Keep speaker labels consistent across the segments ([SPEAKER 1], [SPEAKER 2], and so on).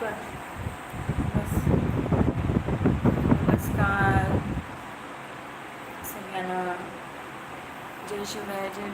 [SPEAKER 1] कर बस नमस्कार सगळ्यांना जय शिवराय जय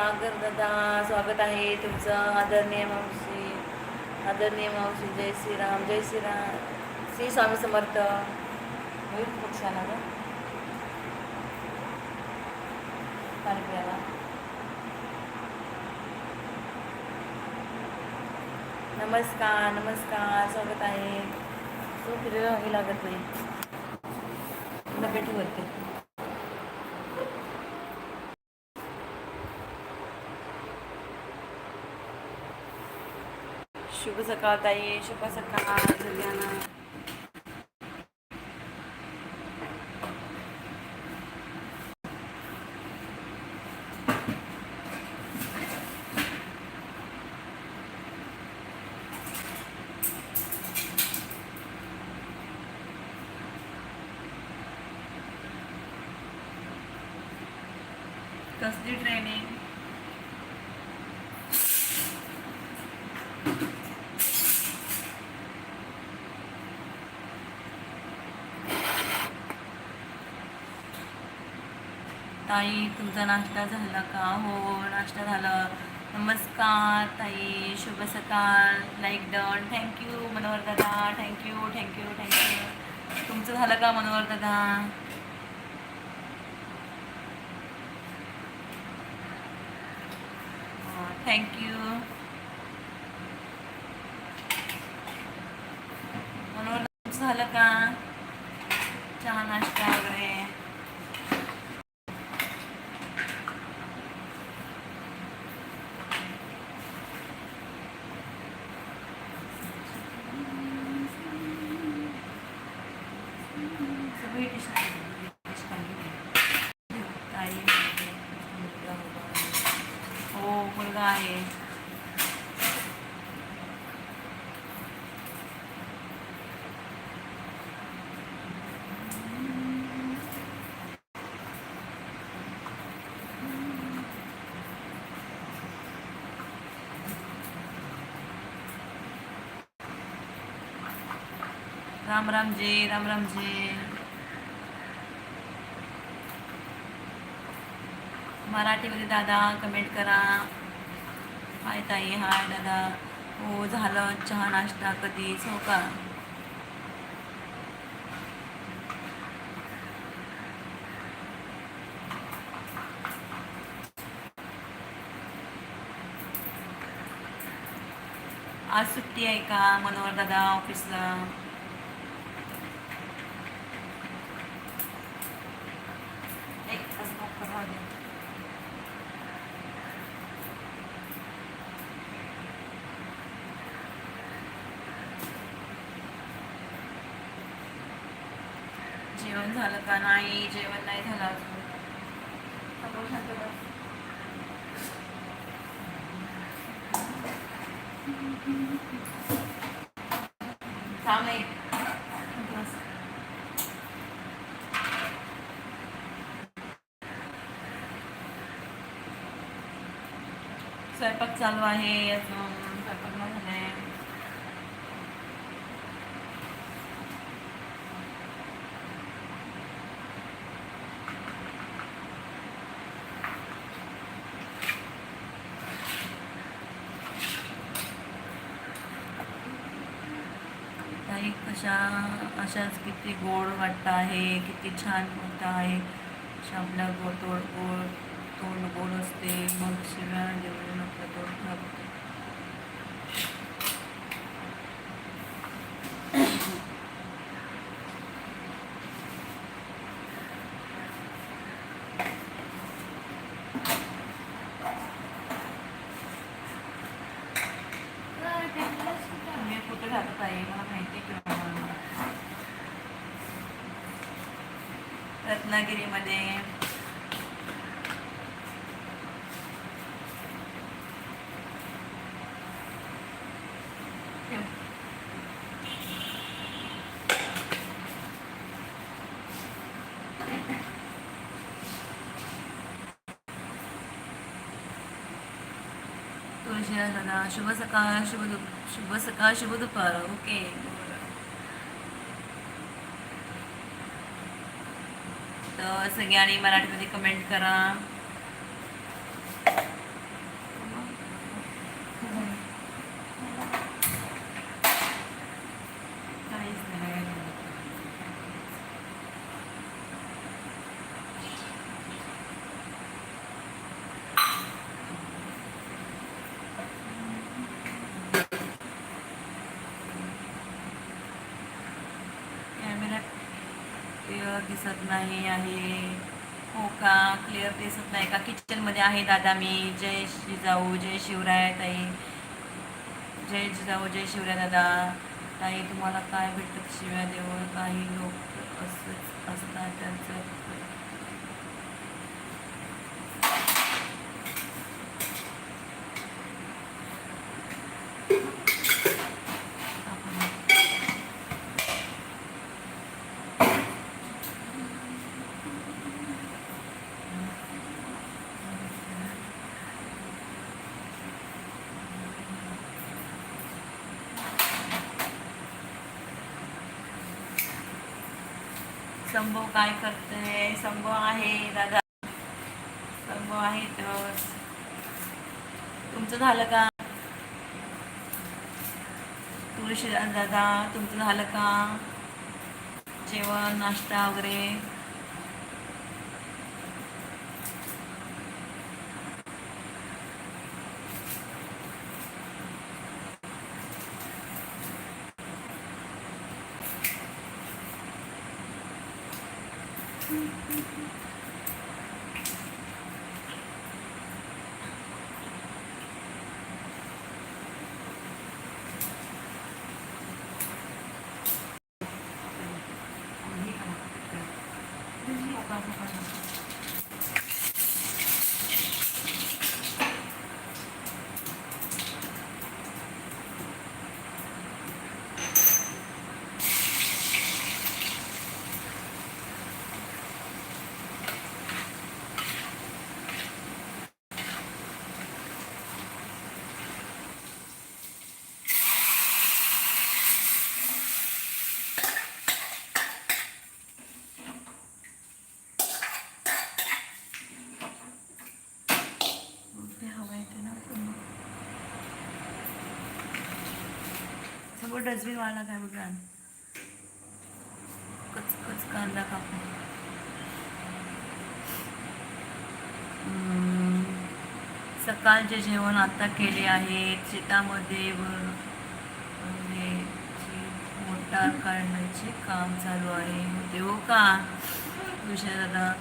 [SPEAKER 1] सागर दादा स्वागत आहे तुमचं आदरणीय मावशी आदरणीय मावशी जय श्रीराम जय श्रीराम श्री स्वामी समर्थ. होईल पक्षाला का पाणी प्यायला. नमस्कार नमस्कार स्वागत आहे. तो फिरायला लागत नाही. नका वरती शुभ सकाळ ताई शुभ सकाळ सगळ्यांना. कसली ट्रेनिंग ताई तुमचा नाश्ता झाला का? हो, हो नाश्ता झाला. नमस्कार ताई शुभ सकाळ. लाईक डन थँक्यू मनोहर दादा. थँक्यू थँक्यू थँक्यू तुमचं झालं का मनोहर दादा? थँक्यू आहे राम राम जे राम राम जे मराठीमध्ये दादा कमेंट करा. हाय ताई हाय दादा. हो झालं चहा नाश्ता कधीच हो का? आज सुट्टी आहे का मनोहर दादा ऑफिसला? जेवण झालं का? नाही जेवण नाही झालं अजून. थांब स्वयंपाक चालू आहे अजून स्वयंपाक नाही झालाय एक कशा अशाच किती गोड वाटत आहे किती छान होत आहे. अशा आपल्या गोड तोड गोड तोंड गोड असते. मग शिव्या देऊन आपलं तोंड खराब होते तुम्ही कुठे राहतात आहे मला माहिती आहे किंवा रत्नागिरीमध्ये ठेव. विजया दादा शुभ सकाळ शुभ दुप शुभ सकाळ शुभ दुपार. ओके. तर सगळ्यांनी मराठीमध्ये कमेंट करा काहीच नाही कॅमेऱ्यात क्लिअर दिसत नाही आहे हो का? क्लिअर दिसत नाही का? किचनमध्ये आहे दादा मी. जय जिजाऊ जय शिवराय ताई. जय जिजाऊ जय शिवराय दादा. ताई तुम्हाला काय भेटत शिव्या देऊळ काही लोक असंच असतात त्यांचं संभव काय करते संभव आहे दादा. संभव आहे तर तुमचं झालं का? तुळशी दादा तुमचं झालं का? जेवण नाश्ता वगैरे? Thank you. सगळं डस्टबिन वाला काय बघा कच कच कांदा कापून सकाळचे जेवण आता केले आहे शेतामध्ये व- मोटार काढण्याचे काम चालू आहे. होते हो का? विषय दादा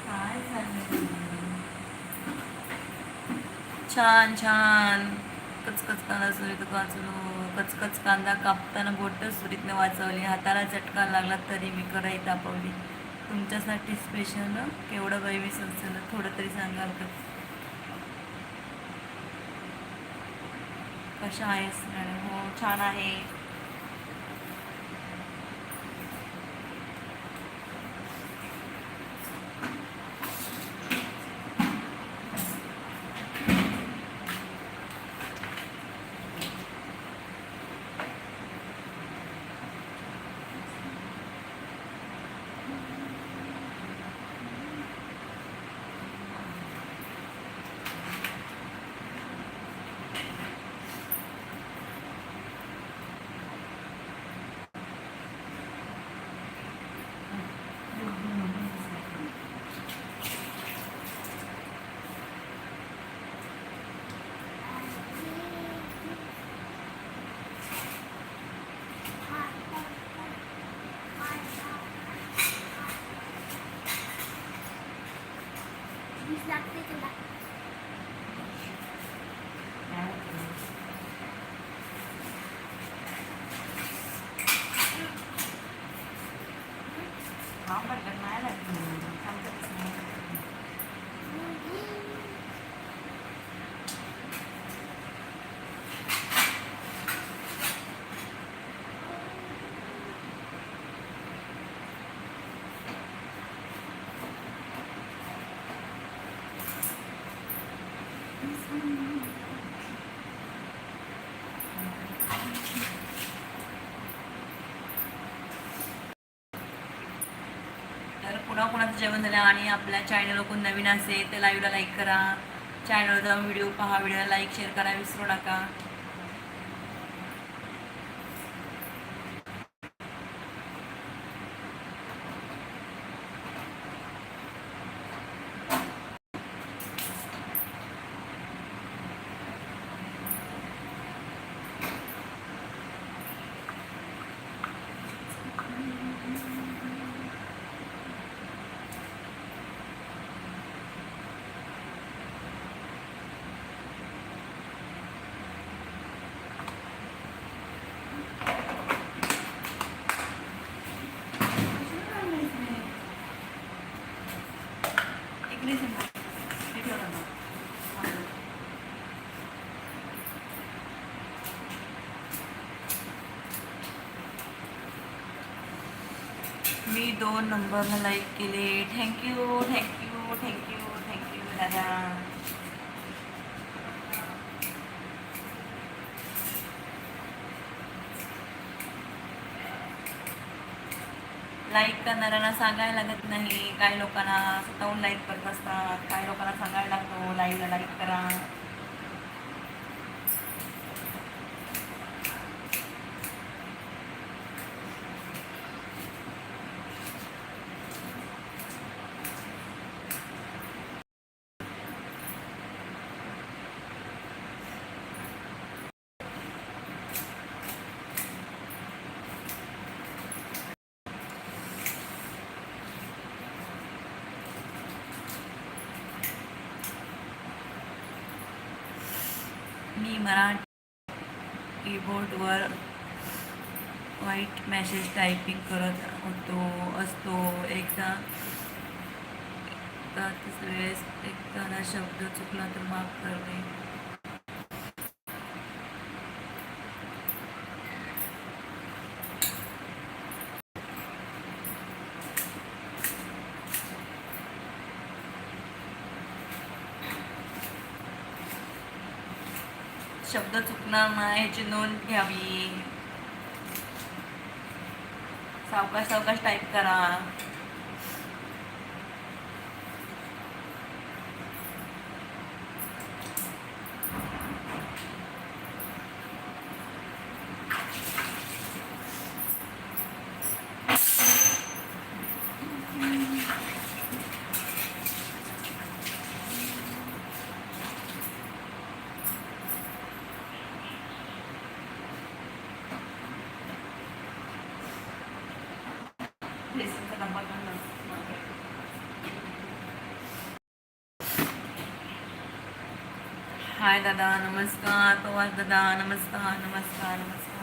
[SPEAKER 1] काय चाललंय? छान छान. कचकच कांदा सुरीत वाचलो. कचकच कांदा कापताना बोट सुरीतनं वाचवली. हाताला चटका लागला तरी मी कढई तापवली. तुमच्यासाठी स्पेशल केवढं बाई वीस असेल थोडं तरी सांगाल का? कशा आहेस? मॅडम? हो छान आहे. রাখতে कुणा कुणाचं जेवण झालं आणि आपल्या चॅनल कोण नवीन असेल तर लाईव्हला लाईक करा. चॅनलवर जाऊन व्हिडिओ पहा व्हिडिओला लाईक शेअर करा विसरू नका इकडे समोर. हे ठेवा ना. हा. मी दोन नंबरला लाईक केले. Thank you thank you thank you thank you दादा. लाईक करणाऱ्यांना सांगायला लागत नाही. काही लोकांना स्वतःहून लाईक करत असतात. काही लोकांना सांगायला लागतो लाईकला लाईक करा मी मराठी कीबोर्डवर वाईट मेसेज टायपिंग करत होतो असतो. एकदा त्याच वेळेस एखादा शब्द चुकला तर माफ करणे शब्द चुकणार नाही ह्याची नोंद घ्यावी. सावकाश सावकाश टाईप करा बेसनचा डब्बा पण नसतो. हाय दादा नमस्कार पवार दादा नमस्कार नमस्कार नमस्कार.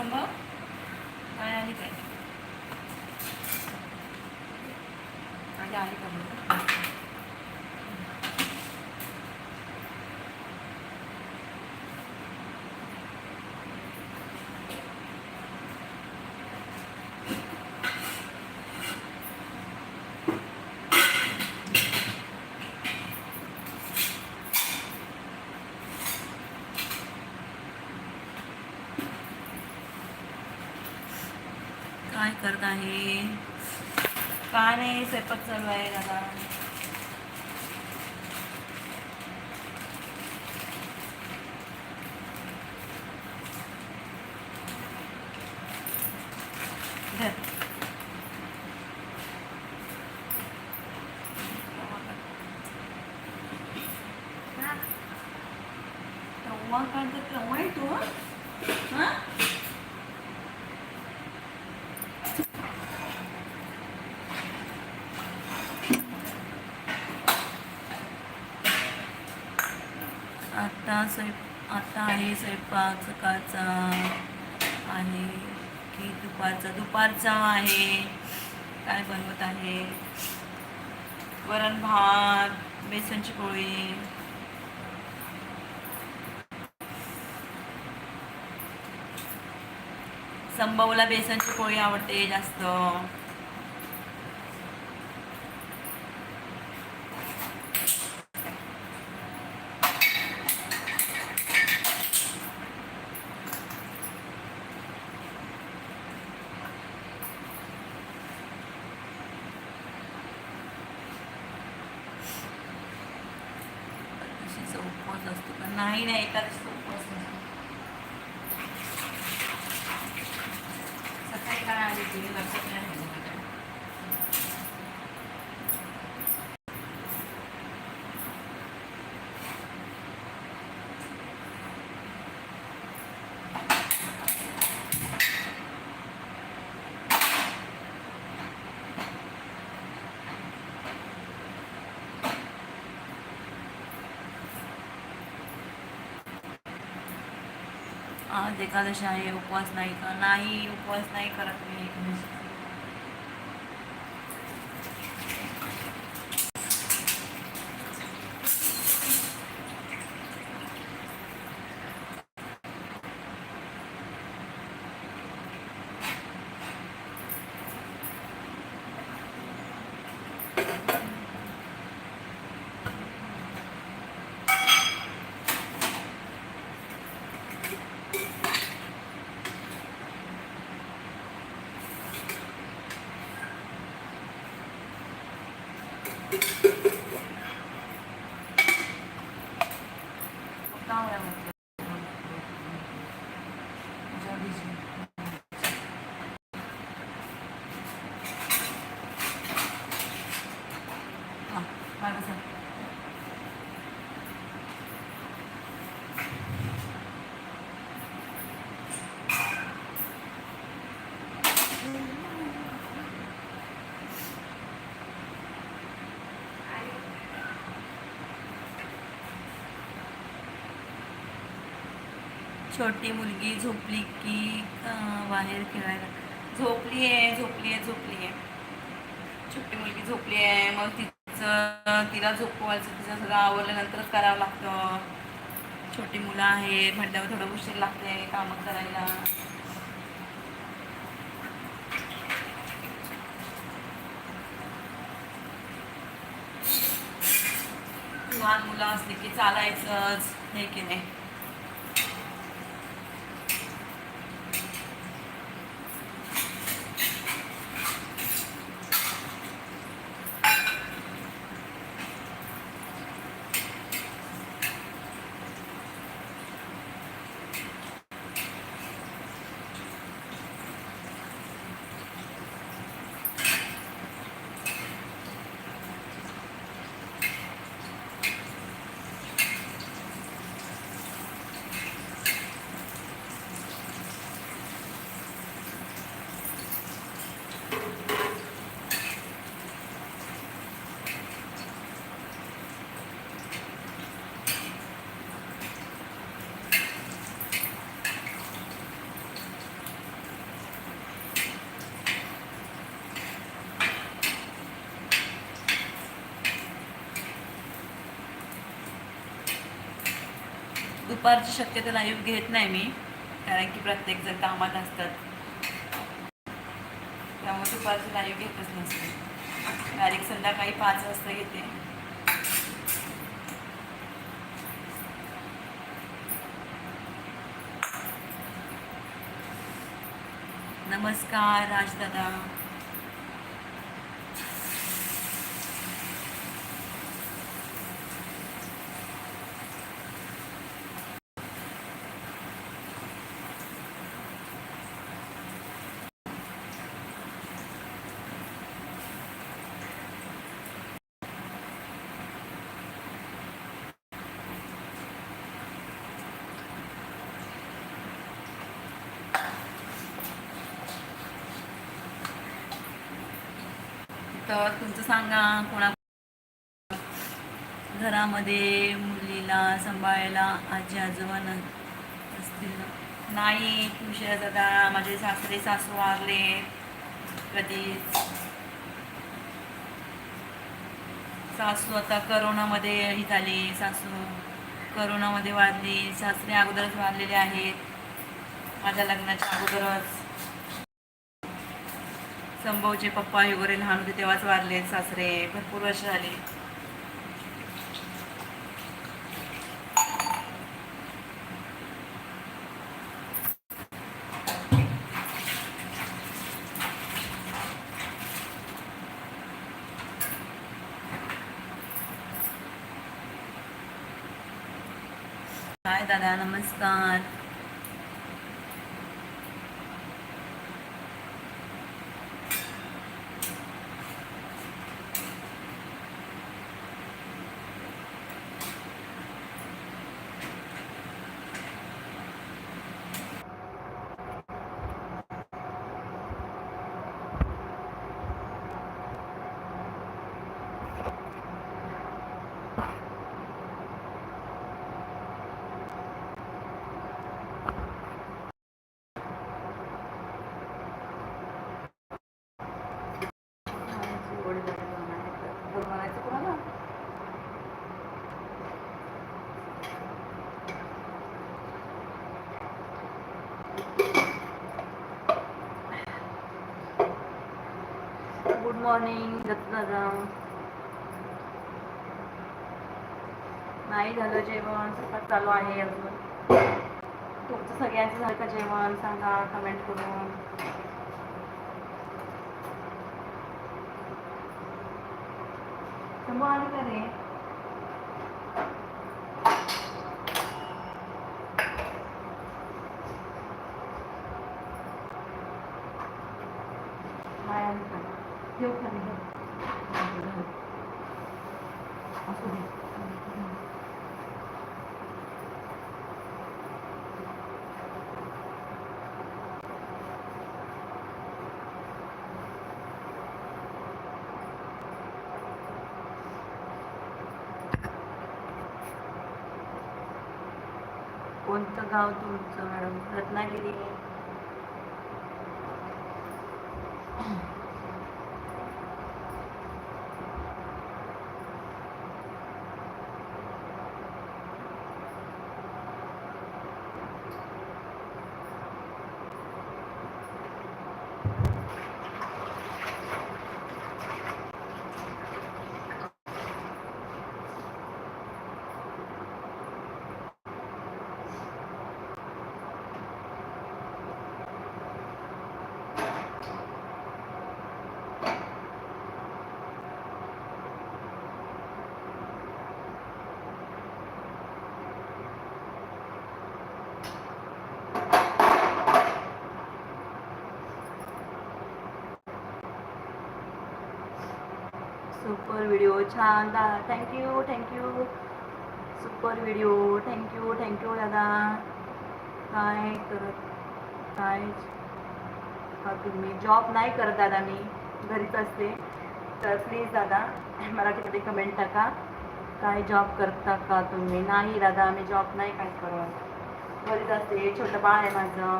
[SPEAKER 1] संभव काय आणि काय आणि करत आहे. का नाही स्वयंपाक चालू आहे दादा धर.
[SPEAKER 2] हा.
[SPEAKER 1] तेव्हा काय तर तेव्हा आहे तू हां आता स्वयं आता आहे स्वयंपाक सकाळचा आहे की दुपारचा. दुपारचा आहे. काय बनवत आहे? वरण भात बेसनची पोळी. संभवला बेसनची पोळी आवडते जास्त एकादशीचा उपवास असतो का नाही नाही एकादशीचा उपवास नसतो सकाळी काय आली ती लक्षात नाही राहिलं माझ्या. आज एकादशी आहे उपवास नाही का नाही उपवास नाही करत मी एकादशी काय आहे म्हटलं? जडीची. हा, मागं सर. छोटी मुलगी झोपली की बाहेर खेळायला. झोपली आहे झोपली आहे झोपली आहे. छोटी मुलगी झोपली आहे मग तिचं तिला झोपवायचं तिचं सगळं आवडल्यानंतरच करावं लागतं. छोटी मुलं आहे म्हटल्यावर थोडं उशीर लागते कामं करायला. लहान मुलं असली की चालायचंच हे की नाही? दुपारची शक्यता लाईव्ह घेत नाही मी कारण की प्रत्येकजण कामात असतात. त्यामुळे दुपारची लाईव्ह घेतच नसते. डायरेक्ट संध्याकाळी पाच वाजता घेते नमस्कार राजदादा तर तुमचं सांगा कोणा घरामध्ये मुलीला सांभाळायला आजी आजोबा न असतील नाही खुशी दादा माझे सासरे सासू वारले. कधीच सासू आता करोनामध्ये ही झाली सासू करोनामध्ये वारली. सासरे अगोदरच वारलेले आहेत. माझ्या लग्नाच्या अगोदरच. संभवचे पप्पा वगैरे लहान होते तेव्हाच वारले सासरे. भरपूर वर्ष झाली. काय दादा नमस्कार. गुड मॉर्निंग दत्तदादा नाही झालं जेवण सकाळ चालू आहे अजून. तुमचं सगळ्यांचं झालं का जेवण? सांगा कमेंट करून. शंभू आलं का रे? गाव तुमचं मॅडम. रत्नागिरी सुपर व्हिडिओ छान दा thank you thank you super video thank you thank you दादा. काय करत काय हा तुम्ही जॉब नाही करत दादा मी घरीच असते. तर प्लीज दादा मराठीमध्ये कमेंट टाका. काय जॉब करता का तुम्ही? नाही दादा मी जॉब नाही काय करत. घरीच असते छोटं बाळ आहे माझं.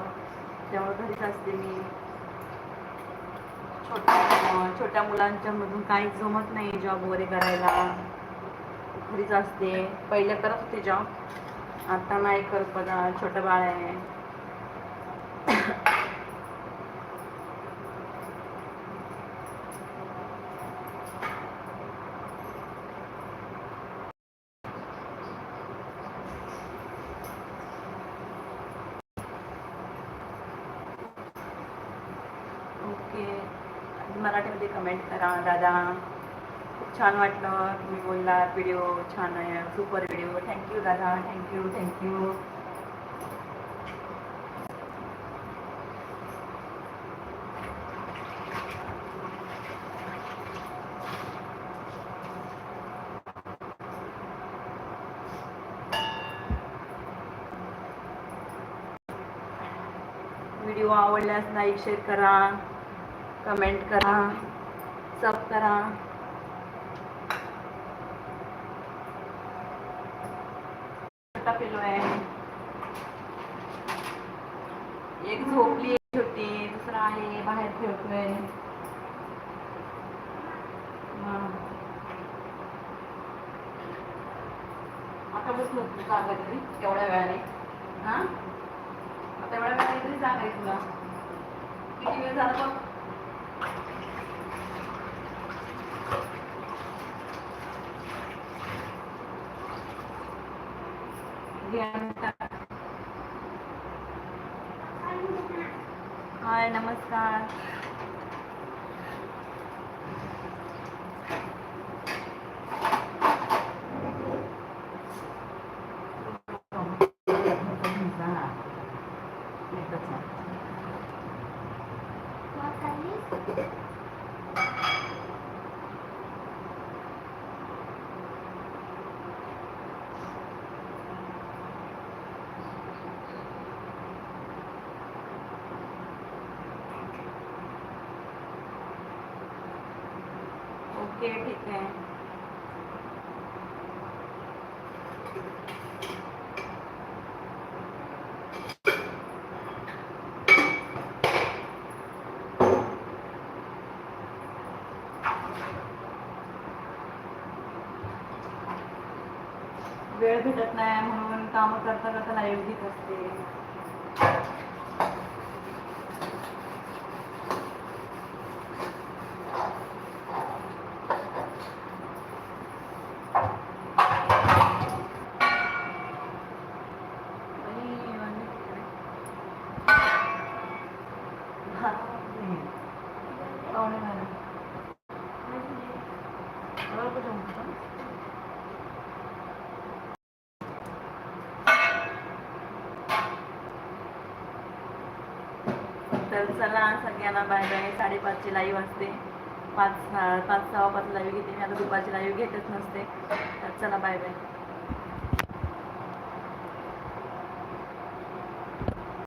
[SPEAKER 1] त्यामुळे घरीच असते मी. छोट्या छोट्या मुलांच्या मधून काही जमत नाही जॉब वगैरे करायला. घरीच असते. पहिले करत होते जॉब आता नाही करत बघा. छोटं बाळ आहे ओके मराठीमध्ये राम दादा खूप छान वाटलं तुम्ही बोललात. व्हिडिओ छान आहे. सुपर व्हिडिओ थँक्यू दादा thank you thank you video आवडल्यास लाईक शेअर करा. कमेंट करा. सब करा. छोटा पिलो आहे. एक झोपली छोटी दुसरा आहे बाहेर खेळतोय. आता बसलो तू जागा तरी एवढ्या वेळाने हा आता एवढ्या वेळाने तरी जागा आहे तुला किती वेळ झाला बघ हाय नमस्कार ओके ठीक आहे वेळ भेटत नाही म्हणून काम करता करता लाईव्ह घेत असते बाई, वांगे तिकडे. हा, नाही. पाहुणे झाले. बरोबर कुठे होतं? तर चला सगळ्यांना बाय बाय साडेपाचची लाईव्ह असते. पाच पाच सहा पाच लाईव्ह घेते. मी आता दुपारची लाईव्ह घेतच नसते. तर चला बाय बाय.